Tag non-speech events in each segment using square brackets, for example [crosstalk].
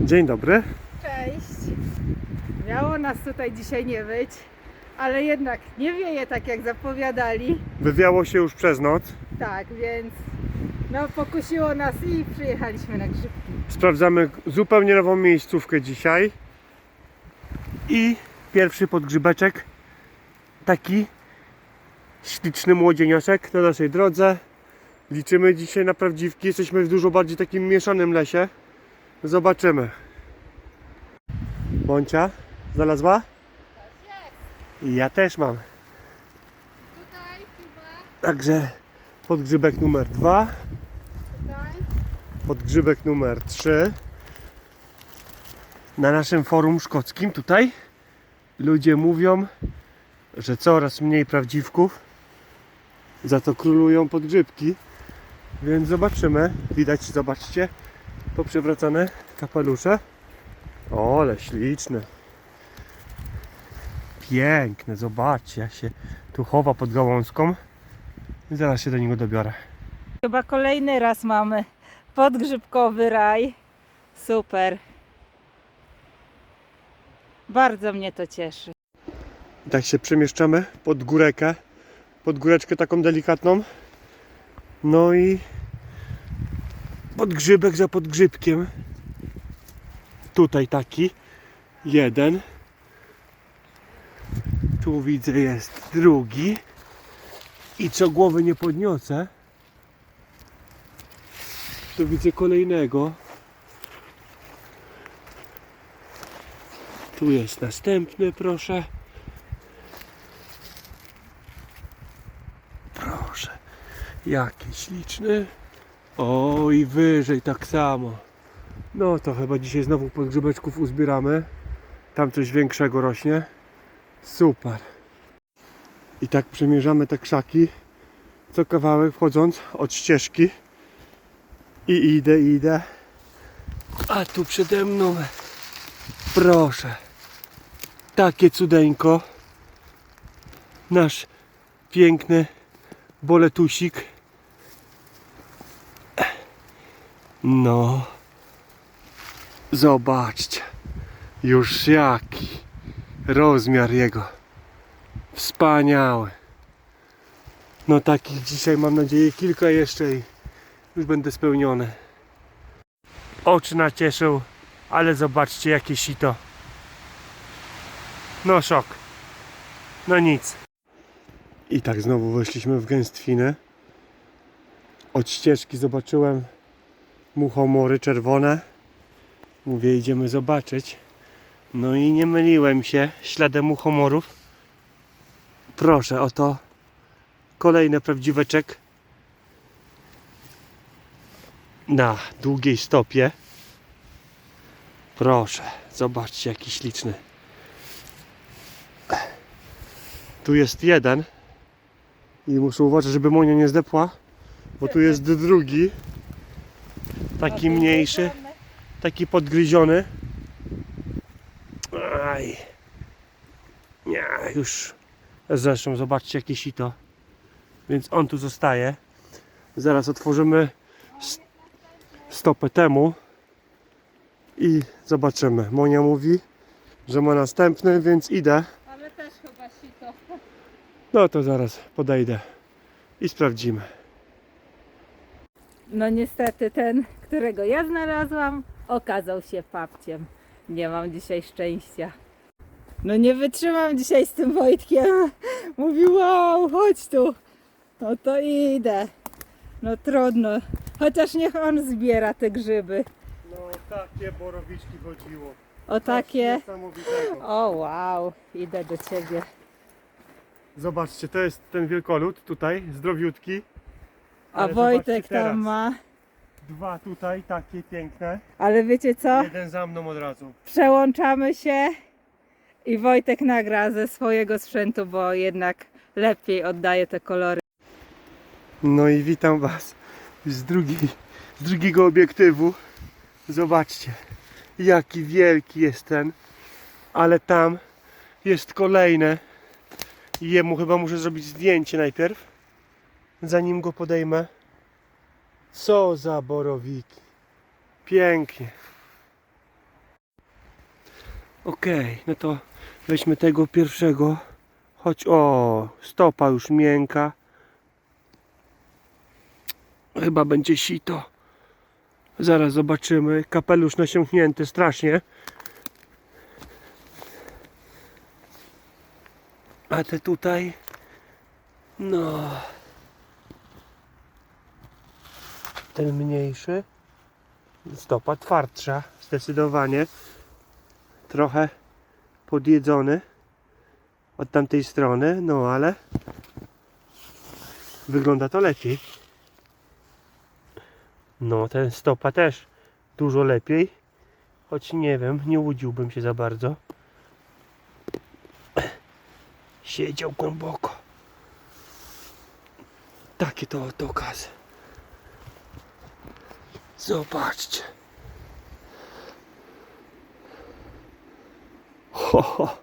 Dzień dobry. Cześć. Miało nas tutaj dzisiaj nie być, ale jednak nie wieje tak jak zapowiadali. Wywiało się już przez noc. Tak, więc no pokusiło nas i przyjechaliśmy na grzybki. Sprawdzamy zupełnie nową miejscówkę dzisiaj. I pierwszy podgrzybeczek. Taki śliczny młodzieniaszek na naszej drodze. Liczymy dzisiaj na prawdziwki. Jesteśmy w dużo bardziej takim mieszanym lesie. Zobaczymy. Bącia, znalazła? I ja też mam. Także podgrzybek numer dwa. podgrzybek numer 3 na naszym forum szkockim tutaj ludzie mówią, że coraz mniej prawdziwków za to królują podgrzybki więc zobaczymy widać, zobaczcie poprzewracane kapelusze o, ale śliczne piękne, zobaczcie jak się tu chowa pod gałązką i zaraz się do niego dobiorę Chyba kolejny raz mamy podgrzybkowy raj. Super. Bardzo mnie to cieszy. I tak się przemieszczamy pod góreczkę, pod góreczkę taką delikatną. No i podgrzybek za podgrzybkiem. Tutaj taki jeden. Tu widzę jest drugi. I co głowy nie podniosę, to widzę kolejnego. Tu jest następny, proszę. Proszę. Jaki śliczny. O i wyżej tak samo. No to chyba dzisiaj znowu podgrzebeczków uzbieramy. Tam coś większego rośnie. Super. I tak przemierzamy te krzaki. Co kawałek wchodząc od ścieżki. I idę, idę. A tu przede mną. Proszę. Takie cudeńko. Nasz piękny boletusik. No. Zobaczcie. Już jaki rozmiar jego. Wspaniały. No takich dzisiaj mam nadzieję kilka jeszcze i już będę spełniony. Oczy nacieszył, ale zobaczcie jakie sito. No szok. No nic. I tak znowu weszliśmy w gęstwinę. Od ścieżki zobaczyłem muchomory czerwone. Mówię, idziemy zobaczyć. No i nie myliłem się śladem muchomorów. Proszę, oto kolejny prawdziweczek na długiej stopie. Proszę, zobaczcie jaki śliczny. Tu jest jeden. I muszę uważać, żeby Monia nie zdepła, bo tu jest drugi. Taki mniejszy, taki podgryziony. Aj. Nie, już. Zresztą zobaczcie jakie sito. Więc on tu zostaje. Zaraz otworzymy stopę temu i zobaczymy. Monia mówi, że ma następny, więc idę. Ale też chyba sito. No to zaraz podejdę i sprawdzimy. No niestety ten, którego ja znalazłam, okazał się papciem. Nie mam dzisiaj szczęścia. No nie wytrzymam dzisiaj z tym Wojtkiem. Mówi wow, chodź tu. No to idę. No trudno. Chociaż niech on zbiera te grzyby. No takie borowiczki chodziło. O takie. O wow, idę do ciebie. Zobaczcie, to jest ten wielkolud tutaj, zdrowiutki. A Wojtek tam ma. Dwa tutaj, takie piękne. Ale wiecie co? Jeden za mną od razu. Przełączamy się i Wojtek nagra ze swojego sprzętu, bo jednak lepiej oddaje te kolory. No i witam Was z, drugi, z drugiego obiektywu. Zobaczcie, jaki wielki jest ten. Ale tam jest kolejne. Jemu chyba muszę zrobić zdjęcie najpierw, zanim go podejmę. Co za borowiki. Pięknie. Okej, no to weźmy tego pierwszego. Choć o, stopa już miękka. Chyba będzie sito. Zaraz zobaczymy. Kapelusz nasiąknięty strasznie. A te tutaj, no, ten mniejszy, stopa twardsza, zdecydowanie. Trochę podjedzony od tamtej strony, no ale wygląda to lepiej. No, ten stopa też dużo lepiej, choć nie wiem, nie łudziłbym się za bardzo. Siedział głęboko. Takie to oto okazy. Zobaczcie. Ho, ho.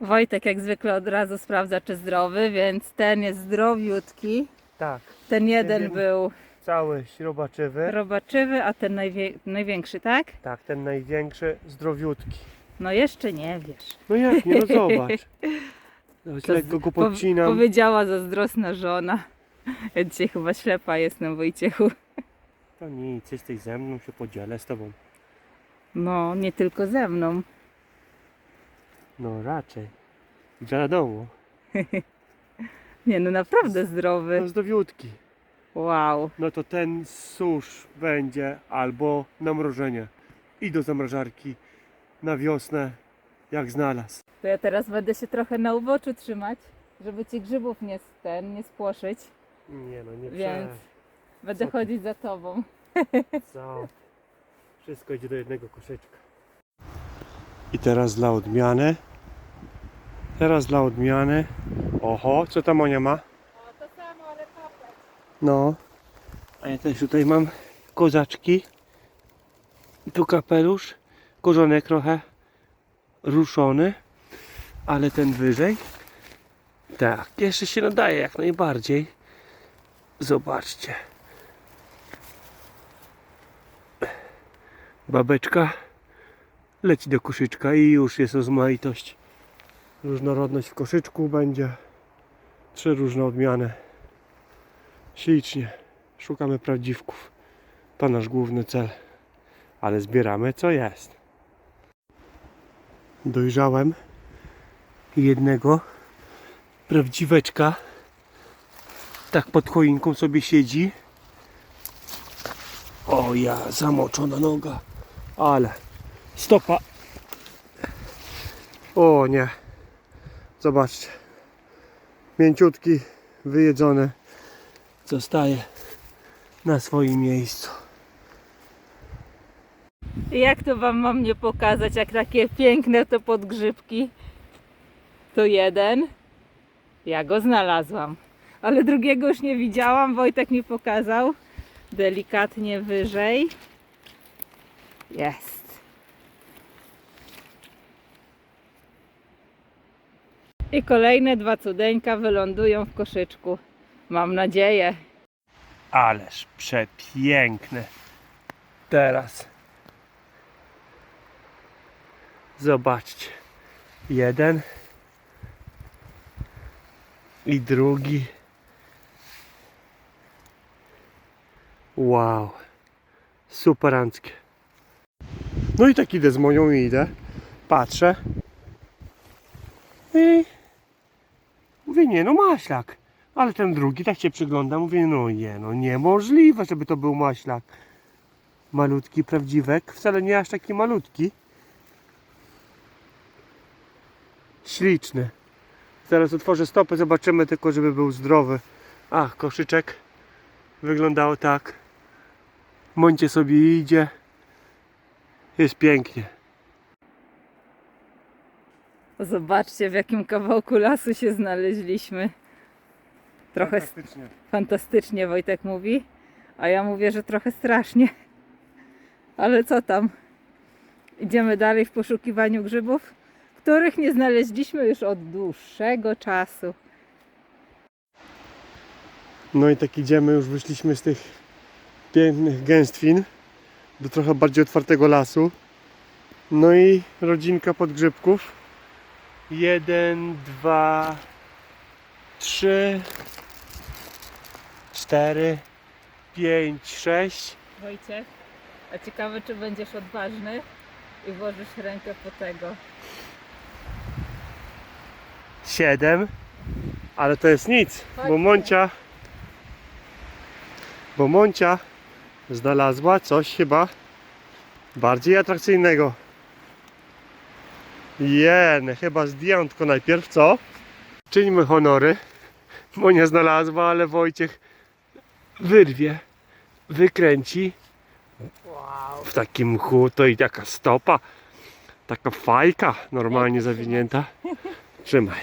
Wojtek jak zwykle od razu sprawdza, czy zdrowy, więc ten jest zdrowiutki. Tak, Ten jeden Jeden. był cały śrubaczywy. robaczywy, a ten najwie- największy, tak? Tak, ten największy, zdrowiutki. No jeszcze nie wiesz. No jak nie, no zobacz. [laughs] Zobacz, To lekko go po- podcinam. powiedziała zazdrosna żona. Ja [laughs] dzisiaj chyba ślepa jestem, Wojciechu. To nic, jesteś ze mną, się podzielę z tobą. No, nie tylko ze mną. No raczej. Wiadomo. [laughs] Nie, no naprawdę zdrowy. No zdrowiutki. Wow. No to ten susz będzie albo na mrożenie. I do zamrażarki na wiosnę, jak znalazł. To ja teraz będę się trochę na uboczu trzymać, żeby ci grzybów nie, ten, nie spłoszyć. Nie no, nie Więc będę Co ty? chodzić za tobą. [laughs] Co? Wszystko idzie do jednego koszyczka. I teraz dla odmiany. Teraz dla odmiany. Oho, co ta Monia ma? O, to samo, ale papać. No. A ja też tutaj mam kozaczki. I tu kapelusz. Korzonek trochę ruszony. Ale ten wyżej. Tak, jeszcze się nadaje jak najbardziej. Zobaczcie. Babeczka leci do koszyczka i już jest rozmaitość. Różnorodność w koszyczku będzie. Trzy różne odmiany. Ślicznie. Szukamy prawdziwków. To nasz główny cel. Ale zbieramy co jest. Dojrzałem jednego prawdziweczka. Tak pod choinką sobie siedzi. O ja, zamoczona noga. Ale stopa. O nie. Zobaczcie. Mięciutki, wyjedzony zostaje na swoim miejscu. Jak to wam mam nie pokazać, jak takie piękne to podgrzybki? To jeden. Ja go znalazłam. Ale drugiego już nie widziałam, Wojtek mi pokazał. Delikatnie wyżej. Jest. I kolejne dwa cudeńka wylądują w koszyczku. Mam nadzieję. Ależ przepiękne. Teraz. Zobaczcie. Jeden. I drugi. Wow. Superanckie. No i tak idę z moją i idę. Patrzę. I mówię, nie no maślak. Ale ten drugi tak się przygląda, mówię, no nie, no niemożliwe, żeby to był maślak. Malutki, prawdziwek, wcale nie aż taki malutki. Śliczny. Zaraz otworzę stopę, zobaczymy tylko, żeby był zdrowy. Ach, koszyczek wyglądał tak. Mońcie sobie idzie. Jest pięknie. Zobaczcie, w jakim kawałku lasu się znaleźliśmy. Trochę Fantastycznie. fantastycznie Wojtek mówi, a ja mówię, że trochę strasznie. Ale co tam? Idziemy dalej w poszukiwaniu grzybów, których nie znaleźliśmy już od dłuższego czasu. No i tak idziemy, już wyszliśmy z tych pięknych gęstwin do trochę bardziej otwartego lasu. No i rodzinka podgrzybków. Jeden, dwa, trzy, cztery, pięć, sześć. Wojciech, a ciekawe czy będziesz odważny i włożysz rękę po tego. Siedem, ale to jest nic, bo. Moncia, bo Moncia znalazła coś chyba bardziej atrakcyjnego. Jen, chyba zdjętko najpierw, co? Czyńmy honory. Monia znalazła, ale Wojciech wyrwie, wykręci. Wow. W takim mchu to i taka stopa, taka fajka normalnie zawinięta. Trzymaj.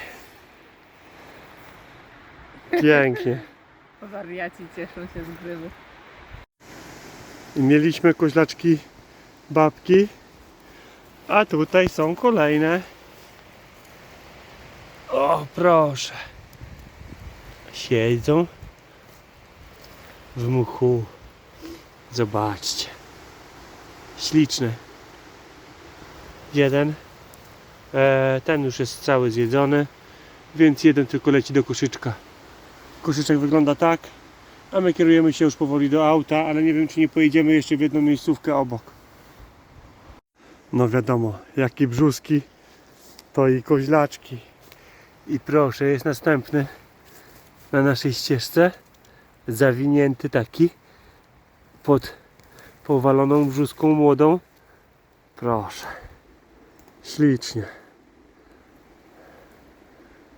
Pięknie. Wariaci cieszą się z grywy. Mieliśmy koźlaczki babki, a tutaj są kolejne. O, proszę. Siedzą w mchu. Zobaczcie. Śliczne. Jeden. E, ten już jest cały zjedzony, więc jeden tylko leci do koszyczka. Koszyczek wygląda tak, a my kierujemy się już powoli do auta, ale nie wiem czy nie pojedziemy jeszcze w jedną miejscówkę obok. No wiadomo, jakie brzuski, to i koźlaczki. I proszę, jest następny na naszej ścieżce. Zawinięty taki pod powaloną brzuską młodą. Proszę. Ślicznie.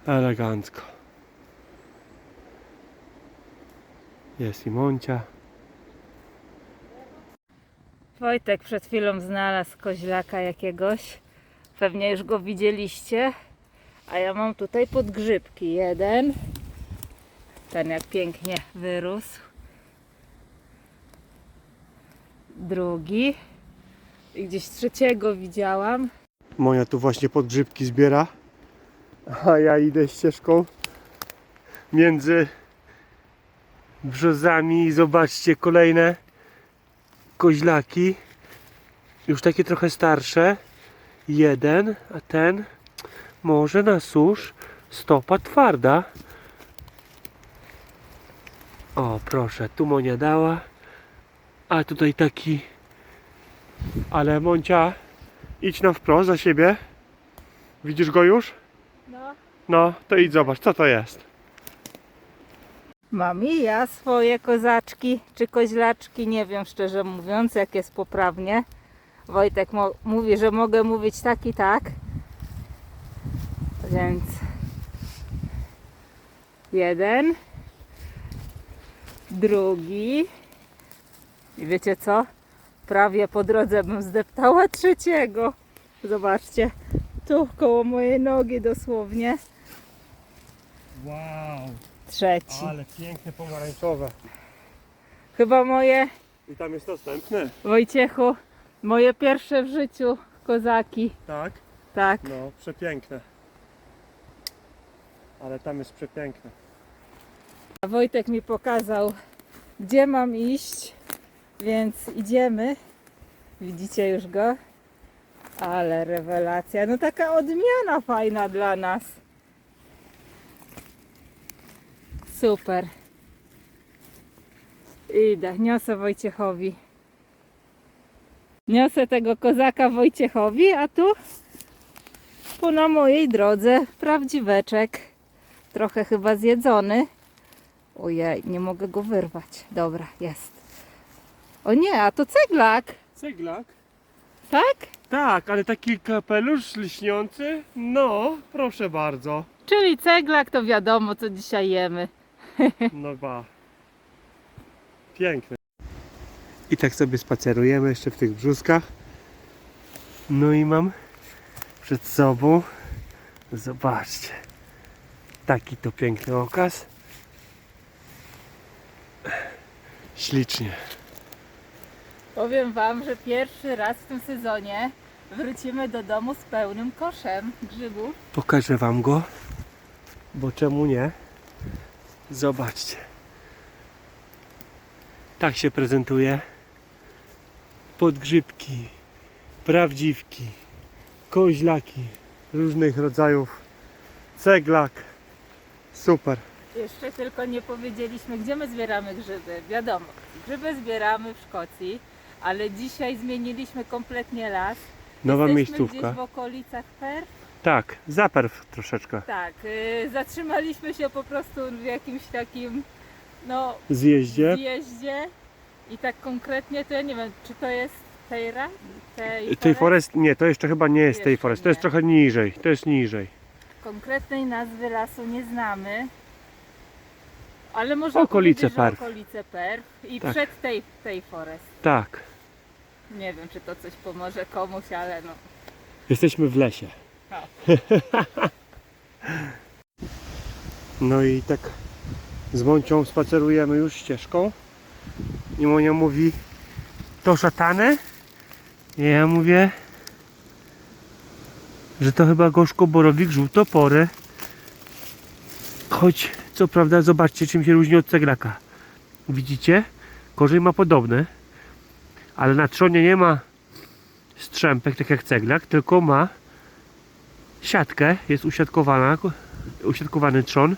Elegancko. Jest i Moncia. Wojtek przed chwilą znalazł koźlaka jakiegoś. Pewnie już go widzieliście. A ja mam tutaj podgrzybki. Jeden. Ten jak pięknie wyrósł. Drugi. I gdzieś trzeciego widziałam. Monia tu właśnie podgrzybki zbiera, a ja idę ścieżką między brzozami i zobaczcie kolejne koźlaki. Już takie trochę starsze. Jeden, a ten może na susz stopa twarda. O, proszę, tu Monia dała, a tutaj taki. Ale Moncia, idź na wprost za siebie. Widzisz go już? No. No, to idź zobacz, co to jest. Mam i ja swoje kozaczki czy koźlaczki, nie wiem szczerze mówiąc, jak jest poprawnie. Wojtek mówi, że mogę mówić tak i tak. Więc jeden, drugi i wiecie co? Prawie po drodze bym zdeptała trzeciego. Zobaczcie, tu koło mojej nogi dosłownie. Wow, Trzeci. ale piękne pomarańczowe. Chyba moje I tam jest następny. Wojciechu, moje pierwsze w życiu kozaki. Tak? Tak. No, przepiękne. Ale tam jest przepiękne. A Wojtek mi pokazał, gdzie mam iść, więc idziemy. Widzicie już go? Ale rewelacja. No taka odmiana fajna dla nas. Super. Idę, niosę Wojciechowi. Niosę tego kozaka Wojciechowi, a tu po na mojej drodze prawdziweczek. Trochę chyba zjedzony. Ojej, nie mogę go wyrwać. Dobra, jest. O nie, a to ceglak, Ceglak? tak? Tak, ale taki kapelusz lśniący? No, proszę bardzo. Czyli ceglak to wiadomo, co dzisiaj jemy. [laughs] No ba. Piękne. I tak sobie spacerujemy jeszcze w tych brzuskach. No i mam przed sobą, zobaczcie, taki to piękny okaz. Ślicznie. Powiem Wam, że pierwszy raz w tym sezonie wrócimy do domu z pełnym koszem grzybów. Pokażę Wam go, bo czemu nie? Zobaczcie. Tak się prezentuje. Podgrzybki prawdziwki, koźlaki różnych rodzajów, ceglak. Super. Jeszcze tylko nie powiedzieliśmy, gdzie my zbieramy grzyby. Wiadomo, grzyby zbieramy w Szkocji, ale dzisiaj zmieniliśmy kompletnie las. Nowa Jesteśmy miejscówka. gdzieś w okolicach Perth. Tak, zaperw troszeczkę. Tak, y, zatrzymaliśmy się po prostu w jakimś takim, no, Zjeździe. zjeździe i tak konkretnie to ja nie wiem, czy to jest Tejra? Tej, Tej forest, nie, to jeszcze chyba nie jest tej forest, to jest nie. trochę niżej, to jest niżej. Konkretnej nazwy lasu nie znamy, ale można Okolice powiedzieć, że Perth. okolice Perth i Tak. przed tej, tej forest. Tak, Nie wiem, czy to coś pomoże komuś, ale no. jesteśmy w lesie. No i tak z Moncią spacerujemy już ścieżką. I Monia mówi, to szatany? I ja mówię, że to chyba gorzko-borowik żółtopory. Choć, co prawda, zobaczcie czym się różni od ceglaka. Widzicie? Korzeń ma podobny, ale na trzonie nie ma strzępek, tak jak ceglak, tylko ma siatkę, jest usiatkowana, usiatkowany trzon.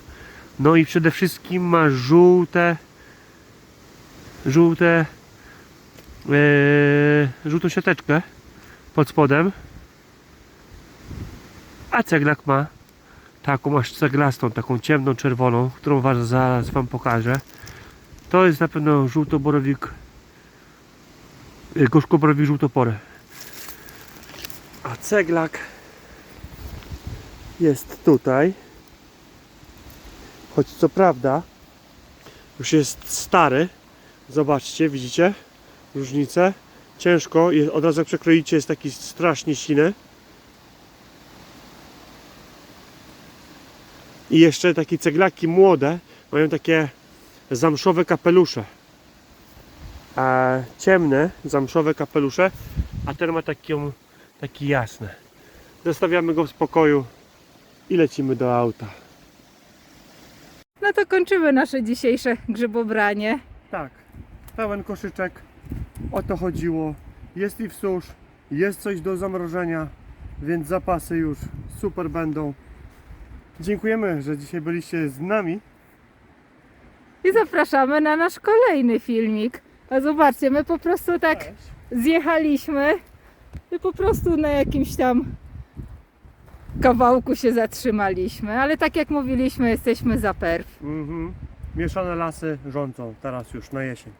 No i przede wszystkim ma żółte, żółte, e, żółtą siateczkę pod spodem. A ceglak ma taką aż ceglastą, taką ciemną, czerwoną, którą was zaraz wam pokażę. To jest na pewno żółtoborowik, e, gorzkoborowik żółtopory. A ceglak jest tutaj. Choć co prawda już jest stary. Zobaczcie, widzicie różnicę. Ciężko, od razu jak przekroicie jest taki strasznie siny. I jeszcze takie ceglaki młode mają takie zamszowe kapelusze. A ciemne zamszowe kapelusze, a ten ma taką, taki jasny. Zostawiamy go w spokoju i lecimy do auta. No to kończymy nasze dzisiejsze grzybobranie. Tak, pełen koszyczek. O to chodziło. Jest i w susz, jest coś do zamrożenia, więc zapasy już super będą. Dziękujemy, że dzisiaj byliście z nami. I zapraszamy na nasz kolejny filmik. A zobaczcie, my po prostu tak zjechaliśmy i po prostu na jakimś tam kawałku się zatrzymaliśmy. Ale tak jak mówiliśmy, jesteśmy za perf. Mhm. Mieszane lasy rządzą teraz już na jesień.